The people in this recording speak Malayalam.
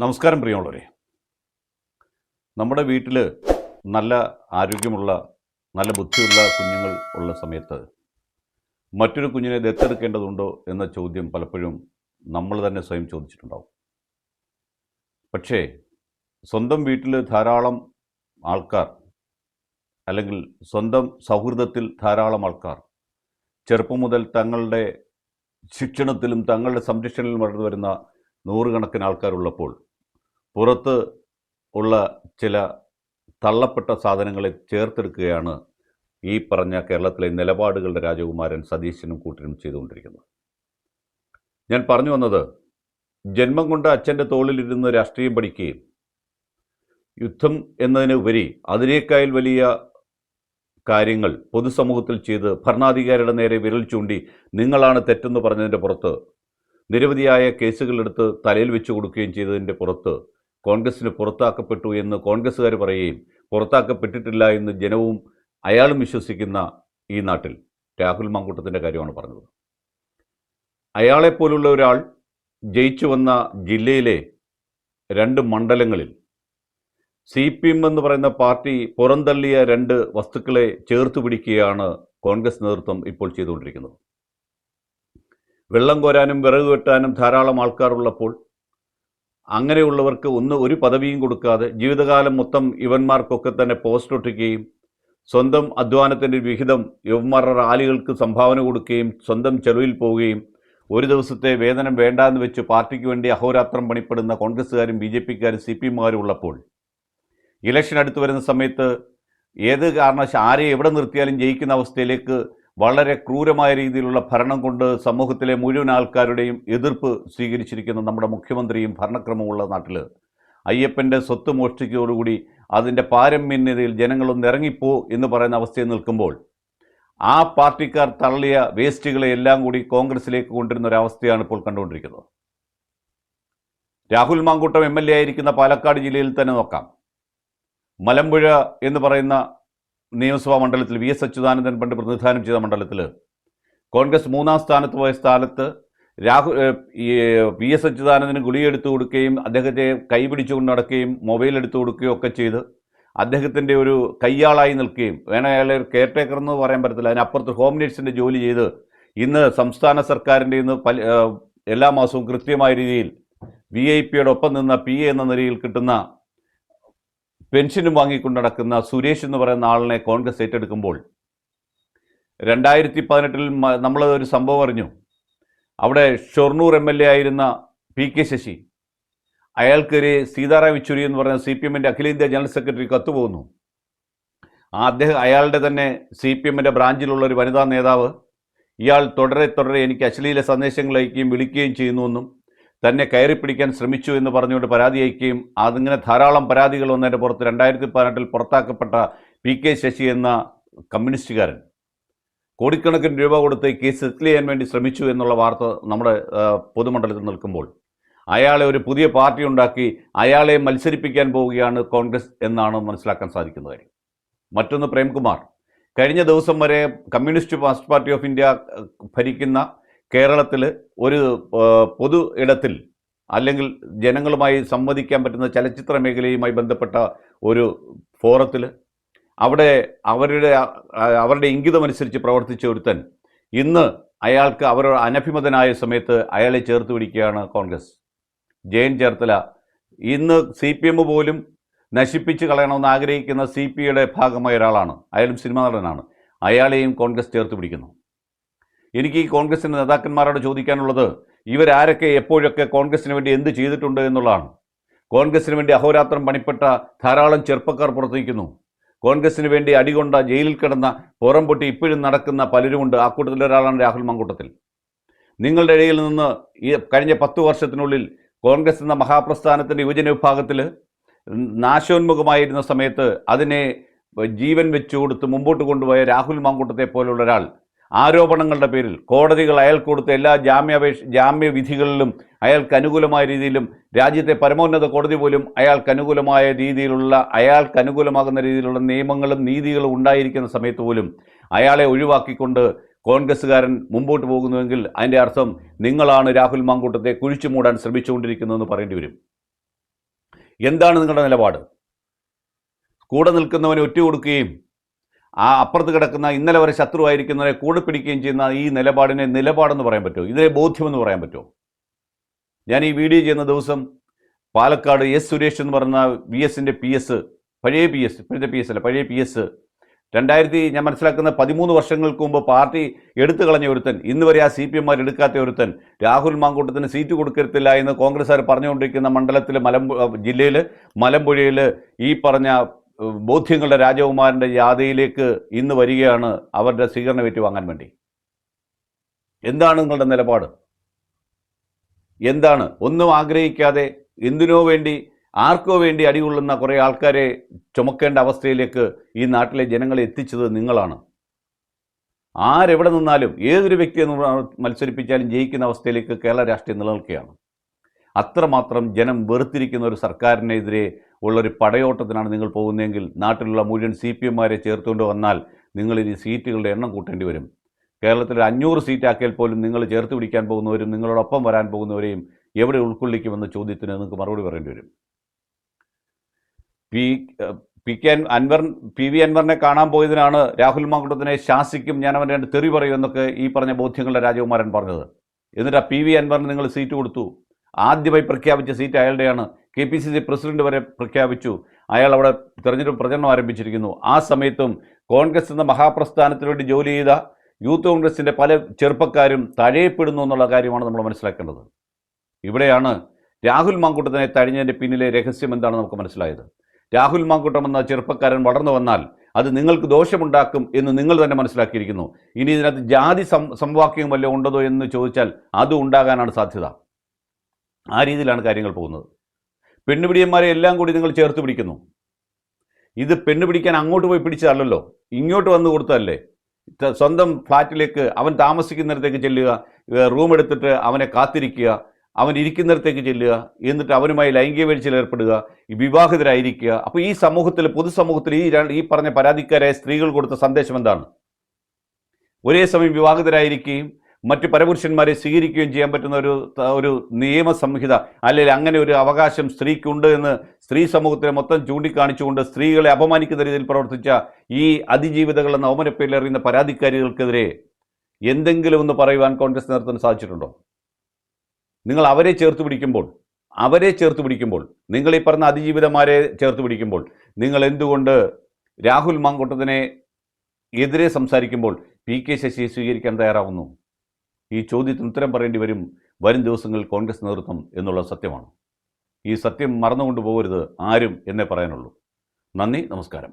നമസ്കാരം പ്രിയമുള്ളവരെ. നമ്മുടെ വീട്ടിൽ നല്ല ആരോഗ്യമുള്ള നല്ല ബുദ്ധിയുള്ള കുഞ്ഞുങ്ങൾ ഉള്ള സമയത്ത് മറ്റൊരു കുഞ്ഞിനെ ദത്തെടുക്കേണ്ടതുണ്ടോ എന്ന ചോദ്യം പലപ്പോഴും നമ്മൾ തന്നെ സ്വയം ചോദിച്ചിട്ടുണ്ടാവും. പക്ഷേ സ്വന്തം വീട്ടിൽ ധാരാളം ആൾക്കാർ അല്ലെങ്കിൽ സ്വന്തം സൗഹൃദത്തിൽ ധാരാളം ആൾക്കാർ ചെറുപ്പം മുതൽ തങ്ങളുടെ ശിക്ഷണത്തിലും തങ്ങളുടെ സംരക്ഷണയിലും വളർന്നു വരുന്ന നൂറുകണക്കിന് ആൾക്കാരുള്ളപ്പോൾ പുറത്ത് ഉള്ള ചില തള്ളപ്പെട്ട സാധനങ്ങളെ ചേർത്തെടുക്കുകയാണ് ഈ പറഞ്ഞ കേരളത്തിലെ നിലപാടുകളുടെ രാജകുമാരൻ സതീശനും കൂട്ടരും ചെയ്തുകൊണ്ടിരിക്കുന്നത്. ഞാൻ പറഞ്ഞു വന്നത് ജന്മം കൊണ്ട് അച്ഛന്റെ തോളിലിരുന്ന് രാഷ്ട്രീയം പഠിക്കുകയും യുദ്ധം എന്നതിനുപരി അതിനേക്കാൾ വലിയ കാര്യങ്ങൾ പൊതുസമൂഹത്തിൽ ചെയ്ത് ഭരണാധികാരിയുടെ നേരെ വിരൽ ചൂണ്ടി നിങ്ങളാണ് തെറ്റെന്ന് പറഞ്ഞതിന്റെ പുറത്ത് നിരവധിയായ കേസുകളെടുത്ത് തലയിൽ വെച്ച് കൊടുക്കുകയും ചെയ്തതിന്റെ പുറത്ത് കോൺഗ്രസിന് പുറത്താക്കപ്പെട്ടു എന്ന് കോൺഗ്രസ്സുകാർ പറയുകയും പുറത്താക്കപ്പെട്ടിട്ടില്ല എന്ന് ജനവും അയാളും വിശ്വസിക്കുന്ന ഈ നാട്ടിൽ രാഹുൽ മാങ്കൂട്ടത്തിന്റെ കാര്യമാണ് പറഞ്ഞത്. അയാളെപ്പോലുള്ള ഒരാൾ ജയിച്ചു വന്ന ജില്ലയിലെ രണ്ട് മണ്ഡലങ്ങളിൽ സി പി എം എന്ന് പറയുന്ന പാർട്ടി പുറന്തള്ളിയ രണ്ട് വസ്തുക്കളെ ചേർത്ത് പിടിക്കുകയാണ് കോൺഗ്രസ് നേതൃത്വം ഇപ്പോൾ ചെയ്തുകൊണ്ടിരിക്കുന്നത്. വെള്ളം കോരാനും വിറക് വെട്ടാനും ധാരാളം ആൾക്കാരുള്ളപ്പോൾ അങ്ങനെയുള്ളവർക്ക് ഒന്ന് ഒരു പദവിയും കൊടുക്കാതെ ജീവിതകാലം മൊത്തം ഇവന്മാർക്കൊക്കെ തന്നെ പോസ്റ്റ് ഒട്ടിക്കുകയും സ്വന്തം അധ്വാനത്തിന്റെ വിഹിതം യുവന്മാരുടെ റാലികൾക്ക് സംഭാവന കൊടുക്കുകയും സ്വന്തം ചെലവിൽ പോവുകയും ഒരു ദിവസത്തെ വേതനം വേണ്ടാന്ന് വെച്ച് പാർട്ടിക്ക് വേണ്ടി അഹോരാത്രം പണിപ്പെടുന്ന കോൺഗ്രസ്സുകാരും ബി ജെ പിക്കാരും സി പി എമ്മുകാരും ഉള്ളപ്പോൾ ഇലക്ഷൻ അടുത്തു വരുന്ന സമയത്ത് ഏത് കാരണവശാൽ ആരെ എവിടെ നിർത്തിയാലും ജയിക്കുന്ന അവസ്ഥയിലേക്ക് വളരെ ക്രൂരമായ രീതിയിലുള്ള ഭരണം കൊണ്ട് സമൂഹത്തിലെ മുഴുവൻ ആൾക്കാരുടെയും എതിർപ്പ് സ്വീകരിച്ചിരിക്കുന്ന നമ്മുടെ മുഖ്യമന്ത്രിയും ഭരണക്രമമുള്ള നാട്ടിൽ അയ്യപ്പന്റെ സ്വത്ത് മോഷ്ടിച്ചതോടുകൂടി അതിന്റെ പാരമ്യന്യതയിൽ ജനങ്ങളൊന്ന് ഇറങ്ങിപ്പോ എന്ന് പറയുന്ന അവസ്ഥയിൽ നിൽക്കുമ്പോൾ ആ പാർട്ടിക്കാർ തള്ളിയ വേസ്റ്റുകളെ എല്ലാം കൂടി കോൺഗ്രസിലേക്ക് കൊണ്ടുവരുന്ന ഒരവസ്ഥയാണ് ഇപ്പോൾ കണ്ടുകൊണ്ടിരിക്കുന്നത്. Rahul Mankoottam M L A ആയിരിക്കുന്ന പാലക്കാട് ജില്ലയിൽ തന്നെ നോക്കാം. മലമ്പുഴ എന്ന് പറയുന്ന നിയമസഭാ മണ്ഡലത്തിൽ വി എസ് അച്യുതാനന്ദൻ പണ്ട് പ്രതിനിധാനം ചെയ്ത മണ്ഡലത്തിൽ കോൺഗ്രസ് മൂന്നാം സ്ഥാനത്ത് പോയ സ്ഥാനത്ത് രാഹുൽ ഈ വി എസ് അച്യുതാനന്ദന് ഗുളിയെടുത്ത് കൊടുക്കുകയും അദ്ദേഹത്തെ കൈപിടിച്ചുകൊണ്ട് നടക്കുകയും മൊബൈൽ എടുത്തു കൊടുക്കുകയും ഒക്കെ ചെയ്ത് അദ്ദേഹത്തിന്റെ ഒരു കയ്യാളായി നിൽക്കുകയും വേണേ അയാളെ ഒരു കെയർ ടേക്കർ എന്ന് പറയാൻ പറ്റത്തില്ല. അതിനപ്പുറത്ത് ഹോം നേഴ്സിന്റെ ജോലി ചെയ്ത് ഇന്ന് സംസ്ഥാന സർക്കാരിന്റെ ഇന്ന് പല എല്ലാ മാസവും കൃത്യമായ രീതിയിൽ വി ഐ പിയുടെ ഒപ്പം നിന്ന പി എന്ന നിലയിൽ കിട്ടുന്ന പെൻഷനും വാങ്ങിക്കൊണ്ട് നടക്കുന്ന സുരേഷ് എന്ന് പറയുന്ന ആളിനെ കോൺഗ്രസ് ഏറ്റെടുക്കുമ്പോൾ രണ്ടായിരത്തി പതിനെട്ടിൽ നമ്മൾ ഒരു സംഭവം അറിഞ്ഞു. അവിടെ ഷൊർണൂർ എം എൽ എ ആയിരുന്ന പി കെ ശശി അയാൾക്കെതിരെ സീതാറാം യെച്ചൂരി എന്ന് പറയുന്ന സി പി എമ്മിന്റെ അഖിലേന്ത്യാ ജനറൽ സെക്രട്ടറി കത്തുപോകുന്നു. അദ്ദേഹം അയാളുടെ തന്നെ സി പി എമ്മിന്റെ ബ്രാഞ്ചിലുള്ള ഒരു വനിതാ നേതാവ്. ഇയാൾ തുടരെ തുടരെ എനിക്ക് അശ്ലീല സന്ദേശങ്ങൾ അയക്കുകയും വിളിക്കുകയും ചെയ്യുന്നുവെന്നും തന്നെ കയറി പിടിക്കാൻ ശ്രമിച്ചു എന്ന് പറഞ്ഞുകൊണ്ട് പരാതി അയക്കുകയും അതിങ്ങനെ ധാരാളം പരാതികൾ വന്നതിന്റെ പുറത്ത് രണ്ടായിരത്തി പതിനെട്ടിൽ പുറത്താക്കപ്പെട്ട പി കെ ശശി എന്ന കമ്മ്യൂണിസ്റ്റുകാരൻ കോടിക്കണക്കിന് രൂപ കൊടുത്ത് കേസ് സെറ്റിൽ ചെയ്യാൻ വേണ്ടി ശ്രമിച്ചു എന്നുള്ള വാർത്ത നമ്മുടെ പൊതുമണ്ഡലത്തിൽ നിൽക്കുമ്പോൾ അയാളെ ഒരു പുതിയ പാർട്ടി ഉണ്ടാക്കി അയാളെ മത്സരിപ്പിക്കാൻ പോവുകയാണ് കോൺഗ്രസ് എന്നാണ് മനസ്സിലാക്കാൻ സാധിക്കുന്ന കാര്യം. മറ്റൊന്ന് പ്രേംകുമാർ. കഴിഞ്ഞ ദിവസം വരെ കമ്മ്യൂണിസ്റ്റ് പാർട്ടി ഓഫ് ഇന്ത്യ ഭരിക്കുന്ന കേരളത്തിൽ ഒരു പൊതു ഇടത്തിൽ അല്ലെങ്കിൽ ജനങ്ങളുമായി സംവദിക്കാൻ പറ്റുന്ന ചലച്ചിത്ര മേഖലയുമായി ബന്ധപ്പെട്ട ഒരു ഫോറത്തിൽ അവിടെ അവരുടെ അവരുടെ ഇംഗിതമനുസരിച്ച് പ്രവർത്തിച്ച ഒരുത്തൻ ഇന്ന് അയാൾക്ക് അവർ അനഭിമതനായ സമയത്ത് അയാളെ ചേർത്ത് പിടിക്കുകയാണ് കോൺഗ്രസ്. ജയൻ ചേർത്തല ഇന്ന് സി പി എം പോലും നശിപ്പിച്ച് കളയണമെന്ന് ആഗ്രഹിക്കുന്ന സി പി ഐയുടെ ഭാഗമായ ഒരാളാണ്. അയാളും സിനിമാ നടനാണ്. അയാളെയും കോൺഗ്രസ് ചേർത്ത് പിടിക്കുന്നു. എനിക്ക് ഈ കോൺഗ്രസിന്റെ നേതാക്കന്മാരോട് ചോദിക്കാനുള്ളത് ഇവരാരൊക്കെ എപ്പോഴൊക്കെ കോൺഗ്രസിന് വേണ്ടി എന്ത് ചെയ്തിട്ടുണ്ട് എന്നുള്ളതാണ്. കോൺഗ്രസിന് വേണ്ടി അഹോരാത്രം പണിപ്പെട്ട ധാരാളം ചെറുപ്പക്കാർ പുറത്തേക്കുന്നു കോൺഗ്രസിന് വേണ്ടി അടികൊണ്ട ജയിലിൽ കിടന്ന പുറം പൊട്ടി ഇപ്പോഴും നടക്കുന്ന പലരുമുണ്ട്. ആ കൂട്ടത്തിലൊരാളാണ് രാഹുൽ മങ്കൂട്ടത്തിൽ. നിങ്ങളുടെ ഇടയിൽ നിന്ന് ഈ കഴിഞ്ഞ പത്ത് വർഷത്തിനുള്ളിൽ കോൺഗ്രസ് എന്ന മഹാപ്രസ്ഥാനത്തിന്റെ യുവജന വിഭാഗത്തിൽ നാശോന്മുഖമായിരുന്ന സമയത്ത് അതിനെ ജീവൻ വെച്ചുകൊടുത്ത് മുമ്പോട്ട് കൊണ്ടുപോയ രാഹുൽ മാങ്കൂട്ടത്തെ പോലുള്ള ഒരാൾ ആരോപണങ്ങളുടെ പേരിൽ കോടതികൾ അയാൾ കൊടുത്ത എല്ലാ ജാമ്യാപേക്ഷ ജാമ്യവിധികളിലും അയാൾക്ക് അനുകൂലമായ രീതിയിലും രാജ്യത്തെ പരമോന്നത കോടതി പോലും അയാൾക്ക് അനുകൂലമായ രീതിയിലുള്ള അയാൾക്ക് അനുകൂലമാകുന്ന രീതിയിലുള്ള നിയമങ്ങളും നീതികളും ഉണ്ടായിരിക്കുന്ന സമയത്ത് പോലും അയാളെ ഒഴിവാക്കിക്കൊണ്ട് കോൺഗ്രസ്സുകാരൻ മുമ്പോട്ട് പോകുന്നുവെങ്കിൽ അതിന്റെ അർത്ഥം നിങ്ങളാണ് രാഹുൽ മാങ്കൂട്ടത്തെ കുഴിച്ചു മൂടാൻ ശ്രമിച്ചുകൊണ്ടിരിക്കുന്നതെന്ന് പറയേണ്ടി വരും. എന്താണ് നിങ്ങളുടെ നിലപാട്? കൂടെ നിൽക്കുന്നവനെ ഒറ്റ കൊടുക്കുകയും ആ അപ്പുറത്ത് കിടക്കുന്ന ഇന്നലെ വരെ ശത്രുവായിരിക്കുന്നവരെ കൂടെ പിടിക്കുകയും ചെയ്യുന്ന ഈ നിലപാടിനെ നിലപാടെന്ന് പറയാൻ പറ്റുമോ? ഇതിനെ ബോധ്യമെന്ന് പറയാൻ പറ്റുമോ? ഞാൻ ഈ വീഡിയോ ചെയ്യുന്ന ദിവസം പാലക്കാട് എസ് സുരേഷ് എന്ന് പറയുന്ന വി എസിന്റെ പി എസ് പഴയ പി എസ് ഇപ്പോഴത്തെ പി എസ് അല്ല പഴയ പി എസ് രണ്ടായിരത്തി ഞാൻ മനസ്സിലാക്കുന്ന പതിമൂന്ന് വർഷങ്ങൾക്ക് മുമ്പ് പാർട്ടി എടുത്തു കളഞ്ഞ ഒരുത്തൻ ഇന്ന് വരെ ആ സി പി എമ്മാർ എടുക്കാത്ത ഒരുത്തൻ രാഹുൽ മാങ്കൂട്ടത്തിന് സീറ്റ് കൊടുക്കരുത്തില്ല എന്ന് കോൺഗ്രസ്സുകാർ പറഞ്ഞുകൊണ്ടിരിക്കുന്ന മണ്ഡലത്തിൽ മലം ജില്ലയിൽ മലമ്പുഴയിൽ ഈ പറഞ്ഞ ബോധ്യങ്ങളുടെ രാജകുമാരന്റെ ജാഥയിലേക്ക് ഇന്ന് വരികയാണ് അവരുടെ സ്വീകരണം ഏറ്റുവാങ്ങാൻ വേണ്ടി. എന്താണ് നിങ്ങളുടെ നിലപാട്? എന്താണ്? ഒന്നും ആഗ്രഹിക്കാതെ എന്തിനോ വേണ്ടി ആർക്കോ വേണ്ടി അടികൊള്ളുന്ന കുറേ ആൾക്കാരെ ചുമക്കേണ്ട അവസ്ഥയിലേക്ക് ഈ നാട്ടിലെ ജനങ്ങളെ എത്തിച്ചത് നിങ്ങളാണ്. ആരെവിടെ നിന്നാലും ഏതൊരു വ്യക്തിയെ മത്സരിപ്പിച്ചാലും ജയിക്കുന്ന അവസ്ഥയിലേക്ക് കേരള രാഷ്ട്രീയം നിലനിൽക്കുകയാണ്. അത്രമാത്രം ജനം വെറുത്തിരിക്കുന്ന ഒരു സർക്കാരിനെതിരെ ഉള്ളൊരു പടയോട്ടത്തിനാണ് നിങ്ങൾ പോകുന്നതെങ്കിൽ നാട്ടിലുള്ള മുഴുവൻ സി പി എമ്മാരെ ചേർത്തുകൊണ്ട് വന്നാൽ നിങ്ങളിനി സീറ്റുകളുടെ എണ്ണം കൂട്ടേണ്ടി വരും. കേരളത്തിൽ അഞ്ഞൂറ് സീറ്റാക്കിയാൽ പോലും നിങ്ങൾ ചേർത്ത് പിടിക്കാൻ പോകുന്നവരും നിങ്ങളോടൊപ്പം വരാൻ പോകുന്നവരെയും എവിടെ ഉൾക്കൊള്ളിക്കുമെന്ന ചോദ്യത്തിന് നിങ്ങൾക്ക് മറുപടി പറയേണ്ടി വരും. P P K Anvar P V അൻവറിനെ കാണാൻ പോയതിനാണ് രാഹുൽ മാങ്കുട്ടത്തിനെ ശാസിക്കും ഞാൻ അവന്റെ തെറി പറയും എന്നൊക്കെ ഈ പറഞ്ഞ ബോധ്യങ്ങളുടെ രാജകുമാരൻ പറഞ്ഞത്. എന്നിട്ട് ആ പി വി അൻവറിന് നിങ്ങൾ സീറ്റ് കൊടുത്തു. ആദ്യമായി പ്രഖ്യാപിച്ച seat അയാളുടെയാണ്. K P C C president വരെ പ്രഖ്യാപിച്ചു. അയാൾ അവിടെ തെരഞ്ഞെടുപ്പ് പ്രചരണം ആരംഭിച്ചിരിക്കുന്നു. ആ സമയത്തും കോൺഗ്രസ് എന്ന മഹാപ്രസ്ഥാനത്തിന് വേണ്ടി ജോലി ചെയ്ത യൂത്ത് കോൺഗ്രസിന്റെ പല ചെറുപ്പക്കാരും തഴയപ്പെടുന്നു എന്നുള്ള കാര്യമാണ് നമ്മൾ മനസ്സിലാക്കേണ്ടത്. ഇവിടെയാണ് രാഹുൽ മാങ്കൂട്ടത്തിനെ തഴിഞ്ഞതിന്റെ പിന്നിലെ രഹസ്യം എന്താണെന്ന് നമുക്ക് മനസ്സിലായത്. രാഹുൽ മാങ്കൂട്ടം എന്ന ചെറുപ്പക്കാരൻ വളർന്നു വന്നാൽ അത് നിങ്ങൾക്ക് ദോഷമുണ്ടാക്കും എന്ന് നിങ്ങൾ തന്നെ മനസ്സിലാക്കിയിരിക്കുന്നു. ഇനി ഇതിനകത്ത് ജാതി സം സംവാക്യം വല്ലതും ഉണ്ടോ എന്ന് ചോദിച്ചാൽ അതും ഉണ്ടാകാനാണ് സാധ്യത. ആ രീതിയിലാണ് കാര്യങ്ങൾ പോകുന്നത്. പെണ്ണുപിടിയന്മാരെ എല്ലാം കൂടി നിങ്ങൾ ചേർത്ത് പിടിക്കുന്നു. ഇത് പെണ്ണ് പിടിക്കാൻ അങ്ങോട്ട് പോയി പിടിച്ചതല്ലല്ലോ. ഇങ്ങോട്ട് വന്ന് കൊടുത്തതല്ലേ. സ്വന്തം ഫ്ലാറ്റിലേക്ക് അവൻ താമസിക്കുന്നിടത്തേക്ക് ചെല്ലുക റൂം എടുത്തിട്ട് അവനെ കാത്തിരിക്കുക അവൻ ഇരിക്കുന്നിടത്തേക്ക് ചെല്ലുക എന്നിട്ട് അവനുമായി ലൈംഗിക വീഴ്ചയിൽ ഏർപ്പെടുക വിവാഹിതരായിരിക്കുക. അപ്പോൾ ഈ സമൂഹത്തിൽ പൊതുസമൂഹത്തിൽ ഈ ഈ പറഞ്ഞ പരാതിക്കാരായ സ്ത്രീകൾ കൊടുത്ത സന്ദേശം എന്താണ്? ഒരേ സമയം വിവാഹിതരായിരിക്കുകയും മറ്റ് പരപുരുഷന്മാരെ സ്വീകരിക്കുകയും ചെയ്യാൻ പറ്റുന്ന ഒരു ഒരു നിയമ സംഹിത അല്ലെങ്കിൽ അങ്ങനെ ഒരു അവകാശം സ്ത്രീക്കുണ്ട് എന്ന് സ്ത്രീ സമൂഹത്തിനെ മൊത്തം ചൂണ്ടിക്കാണിച്ചുകൊണ്ട് സ്ത്രീകളെ അപമാനിക്കുന്ന രീതിയിൽ പ്രവർത്തിച്ച ഈ അതിജീവിതകൾ എന്ന ഓമനപ്പേരിൽ എറിയുന്ന പരാതിക്കാരികൾക്കെതിരെ എന്തെങ്കിലും ഒന്ന് പറയുവാൻ കോൺഗ്രസ് നേതൃത്വം സാധിച്ചിട്ടുണ്ടോ? നിങ്ങൾ അവരെ ചേർത്ത് പിടിക്കുമ്പോൾ അവരെ ചേർത്ത് പിടിക്കുമ്പോൾ നിങ്ങൾ ഈ പറഞ്ഞ അതിജീവിതമാരെ ചേർത്ത് പിടിക്കുമ്പോൾ നിങ്ങൾ എന്തുകൊണ്ട് രാഹുൽ മാങ്കൂട്ടത്തിനെ എതിരെ സംസാരിക്കുമ്പോൾ പി കെ ശശിയെ സ്വീകരിക്കാൻ തയ്യാറാവുന്നു? ഈ ചോദ്യത്തിന് ഉത്തരം പറയേണ്ടി വരും വരും ദിവസങ്ങളിൽ കോൺഗ്രസ് നേതൃത്വം എന്നുള്ള സത്യമാണ്. ഈ സത്യം മറന്നുകൊണ്ട് പോകരുത് ആരും എന്നേ പറയാനുള്ളൂ. നന്ദി നമസ്കാരം.